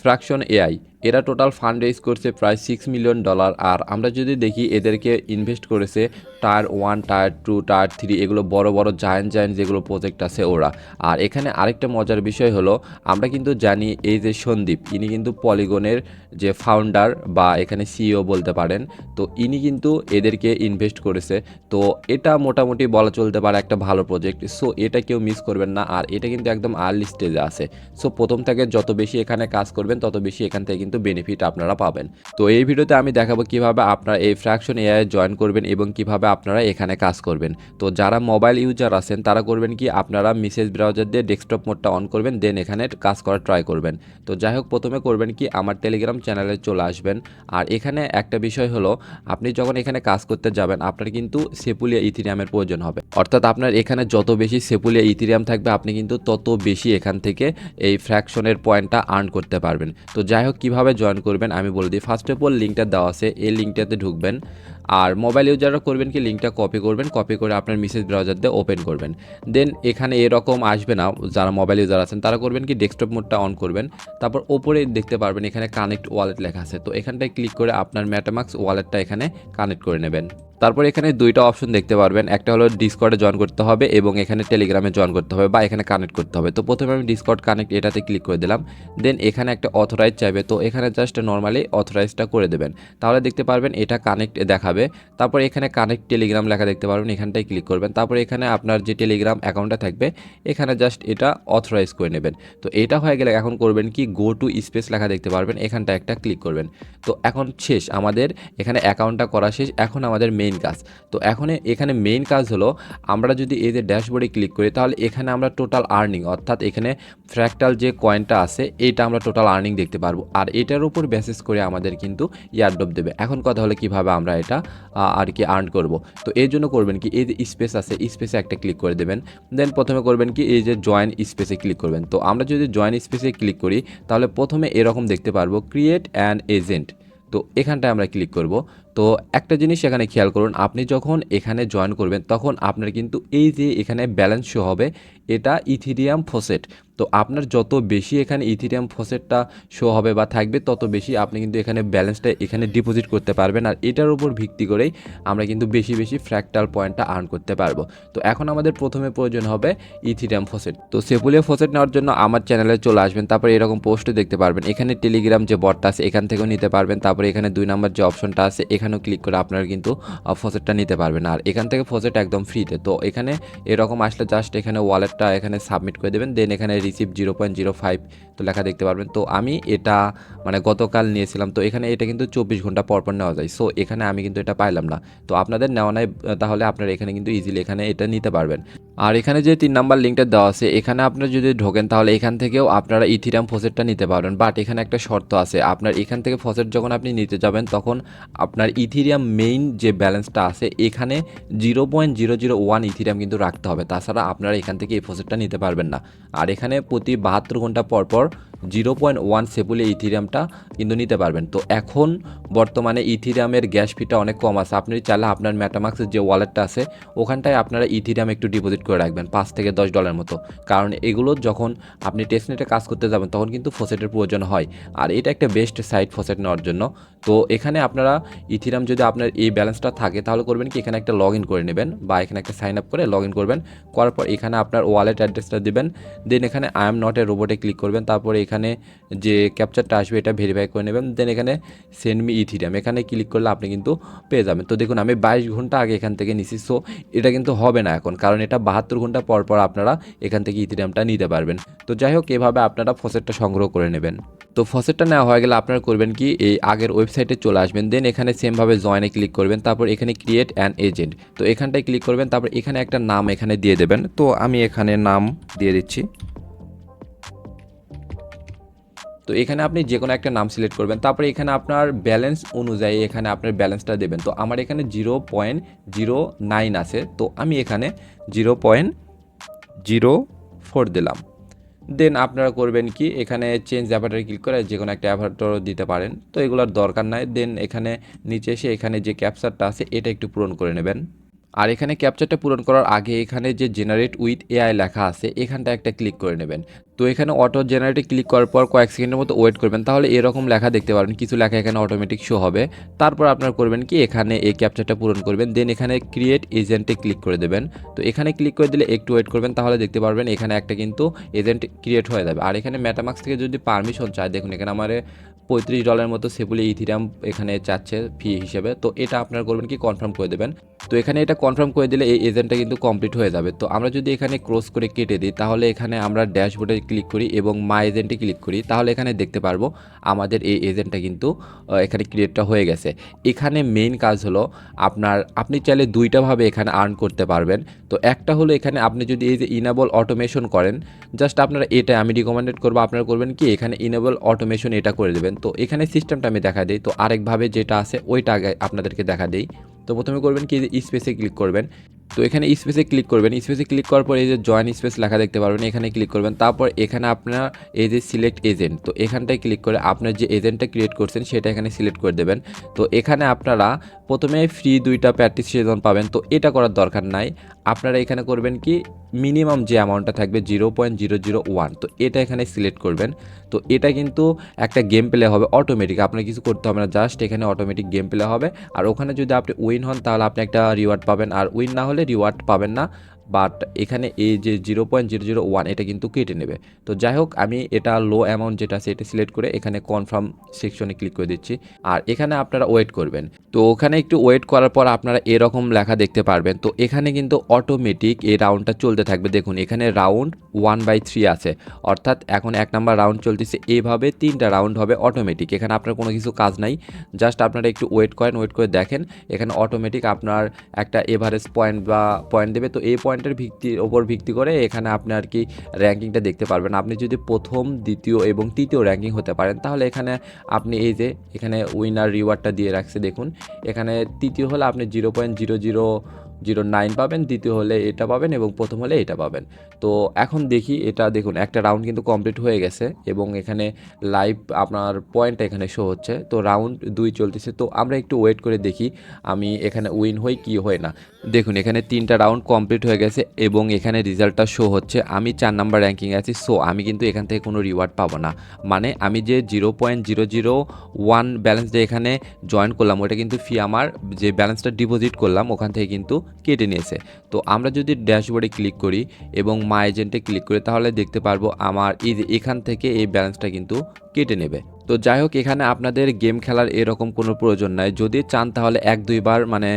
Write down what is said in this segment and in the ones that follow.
Fraction AI এরা total fund raise করছে প্রায় সিক্স মিলিয়ন ডলার আর আমরা যদি দেখি এদেরকে ইনভেস্ট করেছে tier one tier two tier three এগুলো বড় বড় জায়েন্ট জায়েন্ট যেগুলো প্রজেক্ট আছে ওরা। আর এখানে আরেকটা মজার বিষয় হলো, আমরা কিন্তু জানি এই যে সন্দীপ, ইনি কিন্তু পলিগনের যে ফাউন্ডার বা এখানে সিইও বলতে পারেন, তো ইনি কিন্তু এদেরকে ইনভেস্ট করেছে। তো এটা মোটামুটি বলা চলতে পারে একটা ভালো প্রজেক্ট সো এটা কেউ মিস করবেন না, আর এটা কিন্তু একদম আর্লি স্টেজে আছে। সো প্রথম থেকে যত বেশি এখানে কাজ করবেন, তত বেশি এখান থেকে কিন্তু বেনিফিট আপনারা পাবেন। তো এই ভিডিওতে আমি দেখাবো কীভাবে আপনারা এই ফ্র্যাকশন এআই জয়েন করবেন এবং কীভাবে আপনারা এখানে কাজ করবেন। তো যারা মোবাইল ইউজার আছেন, তারা করবেন কি, আপনারা মেসেজ ব্রাউজার দিয়ে ডেস্কটপ মোডটা অন করবেন দেন এখানে কাজ করার ট্রাই করবেন। তো যাই হোক, প্রথমে করবেন কি, আমার টেলিগ্রাম চ্যানেলে চলে আসবেন। আর এখানে একটা বিষয় হলো, আপনি যখন এখানে কাজ করতে যাবেন, আপনার কিন্তু সেপুলিয়া ইথিরিয়ামের প্রয়োজন হবে। অর্থাৎ আপনার এখানে যত বেশি সেপুলিয়া ইথিরিয়াম থাকবে, আপনি কিন্তু তত বেশি এখান থেকে এই ফ্র্যাকশনের পয়েন্টটা আর্ন করতে পারবেন। তো যাই হোক, কীভাবে জয়েন করবেন আমি বলে দিই। ফার্স্ট অফ অল লিঙ্কটা দেওয়া আছে। এই লিঙ্কটাতে ঢুকবেন। আর মোবাইল ইউজাররা করবেন কি লিঙ্কটা কপি করবেন কপি করে আপনার মেসেজ ব্রাউজার দিয়ে ওপেন করবেন। দেন এখানে এরকম আসবে না, যারা মোবাইল ইউজার আছেন, তারা করবেন কি ডেস্কটপ মোডটা অন করবেন। তারপর ওপরে দেখতে পারবেন, এখানে কানেক্ট ওয়ালেট লেখা আছে। তো এখানটায় ক্লিক করে আপনার ম্যাটামাক্স ওয়ালেটটা এখানে কানেক্ট করে নেবেন। তারপর এখানে দুইটা অপশন দেখতে পারবেন, একটা হলো ডিসকর্ডে জয়েন করতে হবে এবং এখানে টেলিগ্রামে জয়েন করতে হবে বা এখানে কানেক্ট করতে হবে। তো প্রথমে আমি ডিসকর্ড কানেক্ট এটাতে ক্লিক করে দিলাম দেন এখানে একটা অথরাইজ চাইবে। তো এখানে জাস্ট নর্মালি অথরাইজটা করে দেবেন। তাহলে দেখতে পারবেন এটা কানেক্ট দেখাবে। তারপর এখানে কানেক্ট টেলিগ্রাম লেখা দেখতে পারবেন, এখানটায় ক্লিক করবেন। তারপর এখানে আপনার যে টেলিগ্রাম অ্যাকাউন্টটা থাকবে, এখানে জাস্ট এটা অথরাইজ করে নেবেন। তো এটা হয়ে গেলে এখন করবেন কি গো টু স্পেস লেখা দেখতে পারবেন এখানটা একটা ক্লিক করবেন। তো এখন শেষ, আমাদের এখানে অ্যাকাউন্টটা করা শেষ, এখন আমাদের মেইন কাজ। তো এখন, এখানে মেইন কাজ হলো, আমরা যদি এই যে ড্যাশবোর্ডে ক্লিক করি, তাহলে এখানে আমরা টোটাল আর্নিং অর্থাৎ এখানে ফ্র্যাকটাল যে কয়েনটা আছে এটা আমরা টোটাল আর্নিং দেখতে পারব। আর এটার উপর বেসিস করে আমাদের কিন্তু ইয়ারডপ দেবে। এখন কথা হলো কীভাবে আমরা এটা আর কি আর্ন করব। তো এর জন্য করবেন কি, এই যে স্পেস আছে স্পেসে একটা ক্লিক করে দেবেন। দেন প্রথমে করবেন কি, এই যে জয়েন স্পেসে ক্লিক করবেন। তো আমরা যদি জয়েন স্পেসে ক্লিক করি, তাহলে প্রথমে এরকম দেখতে পারব ক্রিয়েট অ্যান এজেন্ট তো এখানটায় আমরা ক্লিক করব। তো একটা জিনিস এখানে খেয়াল করুন, আপনি যখন এখানে জয়েন করবেন, তখন আপনার কিন্তু এই যে এখানে ব্যালেন্স শো হবে, এটা ইথিরিয়াম ফোসেট তো আপনার যত বেশি এখানে ইথিরিয়াম ফোসেটটা শো হবে বা থাকবে, তত বেশি আপনি কিন্তু এখানে ব্যালেন্সটা এখানে ডিপোজিট করতে পারবেন। আর এটার উপর ভিত্তি করেই আমরা কিন্তু বেশি বেশি ফ্র্যাকটাল পয়েন্টটা আর্ন করতে পারব। তো এখন আমাদের প্রথমে প্রয়োজন হবে ইথিরিয়াম ফোসেট তো সেপুলিয়া ফোসেট নেওয়ার জন্য আমার চ্যানেলে চলে আসবেন, তারপরে এরকম পোস্টে দেখতে পারবেন। এখানে টেলিগ্রাম যে বটটা আছে, এখান থেকেও নিতে পারবেন। তারপরে এখানে দুই নাম্বার যে অপশনটা আছে এখানেও ক্লিক করে আপনারা কিন্তু ফসেটটা নিতে পারবেন। আর এখান থেকে ফসেট একদম ফ্রিতে তো। এখানে এরকম আসলে জাস্ট এখানে ওয়ালেটটা এখানে সাবমিট করে দেবেন দেন এখানে receive zero point zero five তো লেখা দেখতে পারবেন। তো আমি এটা মানে গতকাল নিয়েছিলাম, তো এখানে এটা কিন্তু চব্বিশ ঘণ্টা পর পর নেওয়া যায়। সো এখানে আমি কিন্তু এটা পাইলাম না। তো আপনাদের নেওয়া নাই, তাহলে আপনারা এখানে কিন্তু ইজিলি এখানে এটা নিতে পারবেন। আর এখানে যে তিন নাম্বার লিঙ্কটা দেওয়া আছে, এখানে আপনারা যদি ঢোকেন, তাহলে এখান থেকেও আপনারা ইথিরাম ফসেটটা নিতে পারবেন। বাট এখানে একটা শর্ত আছে, আপনার এখান থেকে ফসেট যখন আপনি নিতে যাবেন, তখন আপনার ইথিরিয়াম মেইন যে ব্যালেন্সটা আছে, এখানে zero point zero zero one ethereum কিন্তু রাখতে হবে। তাছাড়া আপনারা এখান থেকে এই ফসেটটা নিতে পারবেন না। আর এখানে প্রতি বাহাত্তর ঘণ্টা পর পর জিরো পয়েন্ট ওয়ান সেপুলে ইথিরিয়ামটা কিন্তু নিতে পারবেন। তো এখন বর্তমানে ইথিরিয়ামের গ্যাস ফিটা অনেক কম আছে। আপনি চাইলে আপনার ম্যাটামাক্সের যে ওয়ালেটটা আছে, ওখানটায় আপনারা ইথিরিয়াম একটু ডিপোজিট করে রাখবেন, পাঁচ থেকে দশ ডলার মতো। কারণ এগুলো যখন আপনি টেস্টনেটে কাজ করতে যাবেন, তখন কিন্তু ফোসেটের প্রয়োজন হয়। আর এটা একটা বেস্ট সাইট ফোসেট নেওয়ার জন্য। তো এখানে আপনারা ইথিরাম যদি আপনার এই ব্যালেন্সটা থাকে, তাহলে করবেন কি, এখানে একটা লগ ইন করে নেবেন বা এখানে একটা সাইন আপ করে লগ ইন করবেন। করার পর এখানে আপনার ওয়ালেট অ্যাড্রেসটা দিবেন। দেন এখানে আই এম নট এ রোবটে ক্লিক করবেন। তারপরে এখানে যে ক্যাপচারটা আসবে, এটা ভেরিফাই করে নেবেন। দেন এখানে সেন্ড মি ইথিরিয়াম এখানে ক্লিক করলে আপনি কিন্তু পেয়ে যাবেন। তো দেখুন, আমি বাইশ ঘণ্টা আগে এখান থেকে নিছি। সো এটা কিন্তু হবে না এখন। কারণ এটা বাহাত্তর ঘণ্টা পর পর আপনারা এখান থেকে ইথিরিয়ামটা নিতে পারবেন। তো যাই হোক, এভাবে আপনারা ফসেটটা সংগ্রহ করে নেবেন। তো ফসেটটা নেওয়া হয়ে গেলে আপনারা করবেন কি, এই আগের ওয়েবসাইটে চলে আসবেন। দেন এখানে সেমভাবে জয়েনে ক্লিক করবেন। তারপর এখানে ক্রিয়েট অ্যান এজেন্ট তো এখানটায় ক্লিক করবেন। তারপর এখানে একটা নাম এখানে দিয়ে দেবেন। তো আমি এখানে নাম দিয়ে দিচ্ছি। তো এখানে আপনি যে কোনো একটা নাম সিলেক্ট করবেন, তারপরে এখানে আপনার ব্যালেন্স অনুযায়ী এখানে আপনার ব্যালেন্সটা দেবেন। তো আমার এখানে জিরো পয়েন্ট জিরো নাইন আছে, তো আমি এখানে জিরো পয়েন্ট জিরো ফোর দিলাম। দেন আপনারা করবেন কি, এখানে চেঞ্জ অ্যাভাটার ক্লিক করে যে কোনো একটা অ্যাভাটার দিতে পারেন। তো এগুলোর দরকার নাই দেন এখানে নিচে এসে এখানে যে ক্যাপচারটা আছে, এটা একটু পূরণ করে নেবেন। আর এখানে ক্যাপচারটা পূরণ করার আগে এখানে যে জেনারেট উইথ এআই লেখা আছে এখানটা একটা ক্লিক করে নেবেন। তো এখানে অটো জেনারেটে ক্লিক করার পর কয়েক সেকেন্ডের মতো ওয়েট করবেন। তাহলে এরকম লেখা দেখতে পারবেন। কিছু লেখা এখানে অটোমেটিক শো হবে। তারপর আপনার করবেন কি, এখানে এই ক্যাপচারটা পূরণ করবেন। দেন এখানে ক্রিয়েট এজেন্টে ক্লিক করে দেবেন। তো এখানে ক্লিক করে দিলে একটু ওয়েট করবেন, তাহলে দেখতে পারবেন এখানে একটা কিন্তু এজেন্ট ক্রিয়েট হয়ে যাবে। আর এখানে ম্যাটামাক্স থেকে যদি পারমিশন চায়, দেখুন এখানে আমার পঁয়ত্রিশ ডলারের মতো সেপুলি ইথিরাম এখানে চাচ্ছে ফি হিসেবে। তো এটা আপনার করবেন কি কনফার্ম করে দেবেন। তো এখানে এটা কনফার্ম করে দিলে এই এজেন্টটা কিন্তু কমপ্লিট হয়ে যাবে। তো আমরা যদি এখানে ক্রস করে কেটে দিই, তাহলে এখানে আমরা ড্যাশবোর্ডে ক্লিক করি এবং মাই এজেন্টে ক্লিক করি, তাহলে এখানে দেখতে পারব আমাদের এই এজেন্টটা কিন্তু এখানে ক্রিয়েটটা হয়ে গেছে। এখানে মেইন কাজ হলো আপনার, আপনি চাইলে দুইটাভাবে এখানে আর্ন করতে পারবেন। তো একটা হলো এখানে আপনি যদি এই যে ইনাবল অটোমেশন করেন জাস্ট আপনারা এটা আমি রিকমেন্ডেড করব, আপনারা করবেন কি, এখানে ইনেবল অটোমেশন এটা করে দেবেন। তো এখানে সিস্টেমটা আমি দেখা দিই, তো আরেকভাবে যেটা আছে ওইটা আগে আপনাদেরকে দেখা দিই। তো প্রথমে করবেন কি স্পেসে ক্লিক করবেন। তো এখানে স্পেসে ক্লিক করবেন। স্পেসে ক্লিক করার পর এই যে জয়েন স্পেস লেখা দেখতে পারবেন, এখানে ক্লিক করবেন। তারপর এখানে আপনার এই যে সিলেক্ট এজেন্ট তো এখানটায় ক্লিক করে আপনার যে এজেন্টটা ক্রিয়েট করছেন, সেটা এখানে সিলেক্ট করে দেবেন। তো এখানে আপনারা প্রথমে ফ্রি দুইটা প্র্যাকটিস সেজন পাবেন। তো এটা করার দরকার নাই। আপনারা এখানে করবেন কি মিনিমাম যে অ্যামাউন্টটা থাকবে zero point zero zero one তো এটা এখানে সিলেক্ট করবেন। তো এটা কিন্তু একটা গেম প্লে হবে অটোমেটিক আপনার কিছু করতে হবে না জাস্ট এখানে অটোমেটিক গেম প্লে হবে। আর ওখানে যদি আপনি উইন হন, তাহলে আপনি একটা রিওয়ার্ড পাবেন। আর উইন না হলে রিওয়ার্ড পাবেন না। বাট এখানে এই যে zero point zero zero one, এটা কিন্তু কেটে নেবে। তো যাই হোক, আমি এটা লো অ্যামাউন্ট যেটা আছে, এটা সিলেক্ট করে এখানে কনফার্ম সেকশনে ক্লিক করে দিচ্ছি। আর এখানে আপনারা ওয়েট করবেন। তো ওখানে একটু ওয়েট করার পর আপনারা এরকম লেখা দেখতে পারবেন। তো এখানে কিন্তু অটোমেটিক এই রাউন্ডটা চলতে থাকবে। দেখুন, এখানে রাউন্ড ওয়ান বাই থ্রি আছে। অর্থাৎ এখন এক নাম্বার রাউন্ড চলতেছে। এইভাবে তিনটা রাউন্ড হবে অটোমেটিক এখানে আপনার কোনো কিছু কাজ নাই। জাস্ট আপনারা একটু ওয়েট করেন ওয়েট করে দেখেন। এখানে অটোমেটিক আপনার একটা এভারেজ পয়েন্ট বা পয়েন্ট দেবে। তো এই পয়েন্টের ভিত্তির ওপর ভিত্তি করে এখানে আপনি আর কি র্যাঙ্কিংটা দেখতে পারবেন। আপনি যদি প্রথম, দ্বিতীয় এবং তৃতীয় র্যাঙ্কিং হতে পারেন, তাহলে এখানে আপনি এই যে, এখানে উইনার রিওয়ার্ডটা দিয়ে রাখছে, দেখুন। এখানে তৃতীয় হলে আপনি zero point zero zero zero nine পাবেন, দ্বিতীয় হলে এটা পাবেন এবং প্রথম হলে এটা পাবেন। তো এখন দেখি এটা, দেখুন, একটা রাউন্ড কিন্তু কমপ্লিট হয়ে গেছে এবং এখানে লাইভ আপনার পয়েন্ট এখানে শো হচ্ছে। তো রাউন্ড দুই চলতেছে। তো আমরা একটু ওয়েট করে দেখি আমি এখানে উইন হই কি হয় না। দেখুন, এখানে তিনটা রাউন্ড কমপ্লিট হয়ে গেছে এবং এখানে রেজাল্টটা শো হচ্ছে। আমি চার নাম্বার র্যাঙ্কিং আছি, সো আমি কিন্তু এখান থেকে কোনো রিওয়ার্ড পাবো না। মানে আমি যে zero point zero zero one balance যে এখানে জয়েন করলাম, ওটা কিন্তু ফি আমার যে ব্যালেন্সটা ডিপোজিট করলাম, ওখান থেকে কিন্তু কেটে নিয়েছে। তো আমরা যদি ড্যাশবোর্ডে ক্লিক করি এবং মাই এজেন্টে ক্লিক করি, তাহলে দেখতে পারব আমার এই এখান থেকে এই ব্যালেন্সটা কিন্তু কেটে নেবে। তো যাই হোক এখানে আপনাদের গেম খেলার এরকম কোনো প্রয়োজন নাই। যদি চান তাহলে এক দুইবার মানে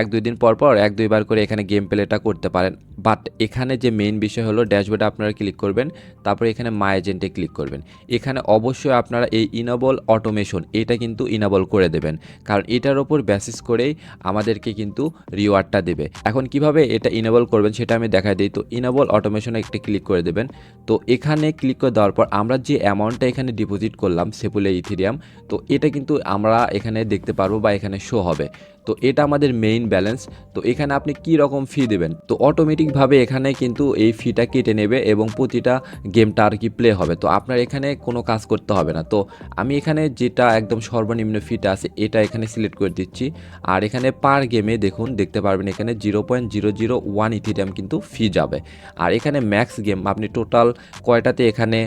এক, দুই দিন পর পর এক দুইবার করে এখানে গেম প্লেটা করতে পারেন। বাট এখানে যে মেইন বিষয় হলো, ড্যাশবোর্ডে আপনারা ক্লিক করবেন, তারপরে এখানে মাই এজেন্টে ক্লিক করবেন। এখানে অবশ্যই আপনারা এই ইনাবল অটোমেশন এটা কিন্তু ইনাবল করে দেবেন। কারণ এটার ওপর বেসিস করেই আমাদেরকে কিন্তু রিওয়ার্ডটা দেবে। এখন কীভাবে এটা ইনেবল করবেন সেটা আমি দেখাই দিই। তো ইনেবল অটোমেশনে একটা ক্লিক করে দেবেন। তো এখানে ক্লিক করে দেওয়ার পর আমরা যে অ্যামাউন্টটা এখানে ডিপোজিট করলাম সেপুলে ইথিরিয়াম তো এটা কিন্তু আমরা এখানে দেখতে পারব বা এখানে শো হবে। তো এটা আমাদের মেইন ব্যালেন্স তো এখানে আপনি কি রকম ফি দেবেন? তো অটোমেটিকভাবে এখানে কিন্তু এই ফিটা কেটে নেবে এবং প্রতিটা গেমটা আর কি প্লে হবে। তো আপনার এখানে কোনো কাজ করতে হবে না। তো আমি এখানে যেটা একদম সর্বনিম্ন ফিটা আছে, এটা এখানে সিলেক্ট করে দিচ্ছি। আর এখানে পার গেমে দেখুন, দেখতে পারবেন এখানে zero point zero zero one ethereum কিন্তু ফি যাবে। আর এখানে ম্যাক্স গেম আপনি টোটাল কয়টাতে এখানে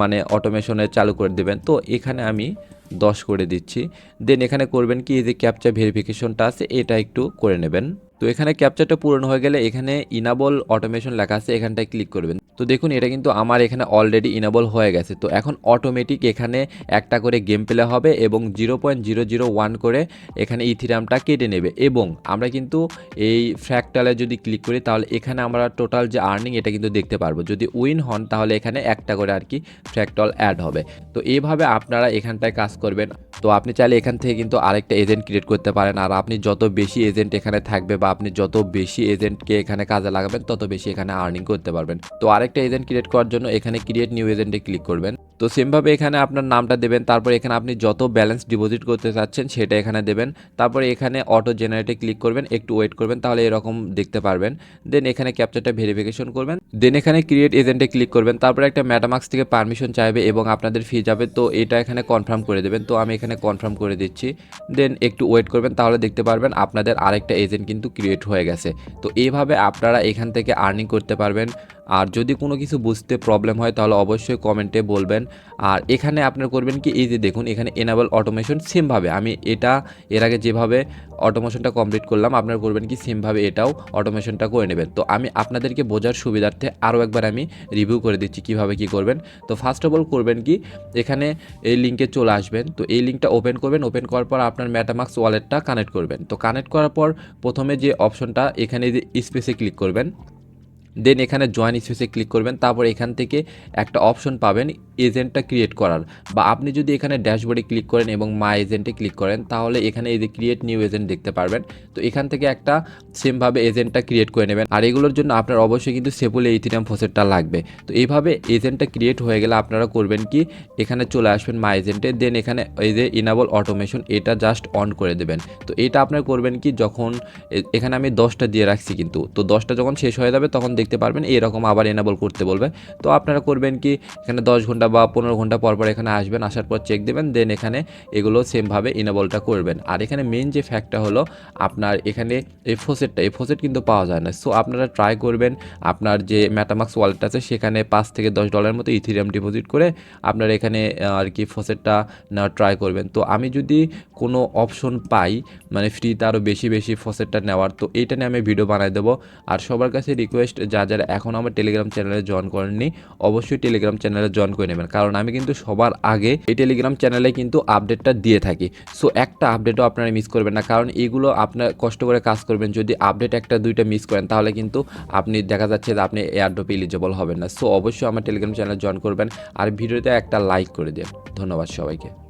মানে অটোমেশনে চালু করে দেবেন? তো এখানে আমি দশ করে দিচ্ছি। দেন এখানে করবেন কি? এই যে ক্যাপচা ভেরিফিকেশনটা আছে, এটা একটু করে নেবেন। তো এখানে ক্যাপচারটা পূরণ হয়ে গেলে এখানে ইনাবল অটোমেশন লেখা আছে, এখানটায় ক্লিক করবেন। তো দেখুন, এটা কিন্তু আমার এখানে অলরেডি ইনাবল হয়ে গেছে। তো এখন অটোমেটিক এখানে একটা করে গেম প্লে হবে এবং zero point zero zero one করে এখানে ইথিরামটা কেটে নেবে। এবং আমরা কিন্তু এই ফ্র্যাকটালে যদি ক্লিক করি, তাহলে এখানে আমরা টোটাল যে আর্নিং এটা কিন্তু দেখতে পারব। যদি উইন হন, তাহলে এখানে একটা করে আর কি ফ্র্যাকটল অ্যাড হবে। তো এইভাবে আপনারা এখানটায় কাজ করবেন। তো আপনি চাইলে এখান থেকে কিন্তু আরেকটা এজেন্ট ক্রিয়েট করতে পারেন। আর আপনি যত বেশি এজেন্ট এখানে থাকবে বা আপনি যত বেশি এজেন্টকে এখানে কাজে লাগাবেন, তত বেশি এখানে আর্নিং করতে পারবেন। তো আরেকটা এজেন্ট ক্রিয়েট করার জন্য এখানে ক্রিয়েট নিউ এজেন্টে ক্লিক করবেন। তো সেমভাবে এখানে আপনার নামটা দেবেন, তারপর এখানে আপনি যত ব্যালেন্স ডিপোজিট করতে চাচ্ছেন সেটা এখানে দেবেন। তারপরে এখানে অটো জেনারেটে ক্লিক করবেন, একটু ওয়েট করবেন, তাহলে এরকম দেখতে পারবেন। দেন এখানে ক্যাপচারটা ভেরিফিকেশন করবেন। দেন এখানে ক্রিয়েট এজেন্টে ক্লিক করবেন। তারপরে একটা ম্যাটামাক্স থেকে পারমিশন চাইবে এবং আপনাদের ফি যাবে, তো এটা এখানে কনফার্ম করে দেবেন। তো আমি এখানে কনফার্ম করে দিচ্ছি। দেন একটু ওয়েট করবেন, তাহলে দেখতে পারবেন আপনাদের আরেকটা এজেন্ট কিন্তু ক্রিয়েট হয়ে গেছে। তো এইভাবে আপনারা এখান থেকে আর্নিং করতে পারবেন। আর যদি কোনো কিছু বুঝতে প্রবলেম হয়, তাহলে অবশ্যই কমেন্টে বলবেন। আর এখানে আপনার করবেন কি, এই যে দেখুন, এখানে এনাবল অটোমেশন সেমভাবে আমি এটা এর আগে যেভাবে অটোমেশনটা কমপ্লিট করলাম, আপনারা করবেন কি সেমভাবে এটাও অটোমেশনটা করে নেবেন। তো আমি আপনাদেরকে বোঝার সুবিধার্থে আরও একবার আমি রিভিউ করে দিচ্ছি কীভাবে কি করবেন। তো ফার্স্ট অফ অল করবেন কি, এখানে এই লিঙ্কে চলে আসবেন। তো এই লিঙ্কটা ওপেন করবেন ওপেন করার পর আপনার ম্যাটামাক্স ওয়ালেটটা কানেক্ট করবেন। তো কানেক্ট করার পর প্রথমে যে অপশনটা এখানে যে স্পেসে ক্লিক করবেন। দেন এখানে জয়েন স্পেসে ক্লিক করবেন, তারপর এখান থেকে একটা অপশন পাবেন এজেন্টটা ক্রিয়েট করার। বা আপনি যদি এখানে ড্যাশবোর্ডে ক্লিক করেন এবং মা এজেন্টে ক্লিক করেন, তাহলে এখানে এই যে ক্রিয়েট নিউ এজেন্ট দেখতে পারবেন। তো এখান থেকে একটা সেমভাবে এজেন্টটা ক্রিয়েট করে নেবেন। আর এগুলোর জন্য আপনার অবশ্যই কিন্তু সেপুল ইথিরিয়াম ফোসেটটা লাগবে। তো এইভাবে এজেন্টটা ক্রিয়েট হয়ে গেলে আপনারা করবেন কি, এখানে চলে আসবেন মা এজেন্টে দেন এখানে এই যে ইনাবল অটোমেশন এটা জাস্ট অন করে দেবেন। তো এটা আপনার করবেন কি, যখন এখানে আমি দশটা দিয়ে রাখছি কিন্তু। তো দশটা যখন শেষ হয়ে যাবে, তখন দেখতে পারবেন, এরকম আবার এনাবল করতে বলবে তো আপনারা করবেন কি, এখানে দশ ঘণ্টা বা পনেরো ঘণ্টা পর পর এখানে আসবেন, আসার পর চেক দেবেন দেন এখানে এগুলো সেমভাবে ইনেবলটা করবেন। আর এখানে মেন যে ফ্যাক্টটা হলো আপনার এখানে এই ফোসেটটা এই ফোসেট কিন্তু পাওয়া যায় না। সো আপনারা ট্রাই করবেন, আপনার যে ম্যাটামাক্স ওয়ালেট আছে, সেখানে পাঁচ থেকে দশ ডলার মতো ইথিরিয়াম ডিপোজিট করে আপনারা এখানে আর কি ফোসেটটা নেওয়ার ট্রাই করবেন। তো আমি যদি কোনো অপশন পাই মানে ফ্রিতে আরও বেশি বেশি ফসেটটা নেওয়ার, তো এইটা নিয়ে আমি ভিডিও বানাই দেবো। আর সবার কাছে রিকোয়েস্ট যা যারা এখন আমার টেলিগ্রাম চ্যানেলে জয়েন করেননি, অবশ্যই টেলিগ্রাম চ্যানেলে জয়েন করে নেবেন। কারণ আমি কিন্তু সবার আগে এই টেলিগ্রাম চ্যানেলে কিন্তু আপডেটটা দিয়ে থাকি। সো একটা আপডেটও আপনারা মিস করবেন না। কারণ এগুলো আপনার কষ্ট করে কাজ করবেন। যদি আপডেট একটা, দুইটা মিস করেন, তাহলে কিন্তু আপনি দেখা যাচ্ছে যে আপনি এয়ারড্রপে এলিজিবল হবেন না। সো অবশ্যই আমার টেলিগ্রাম চ্যানেলে জয়েন করবেন। আর ভিডিওতে একটা লাইক করে দেন। ধন্যবাদ সবাইকে।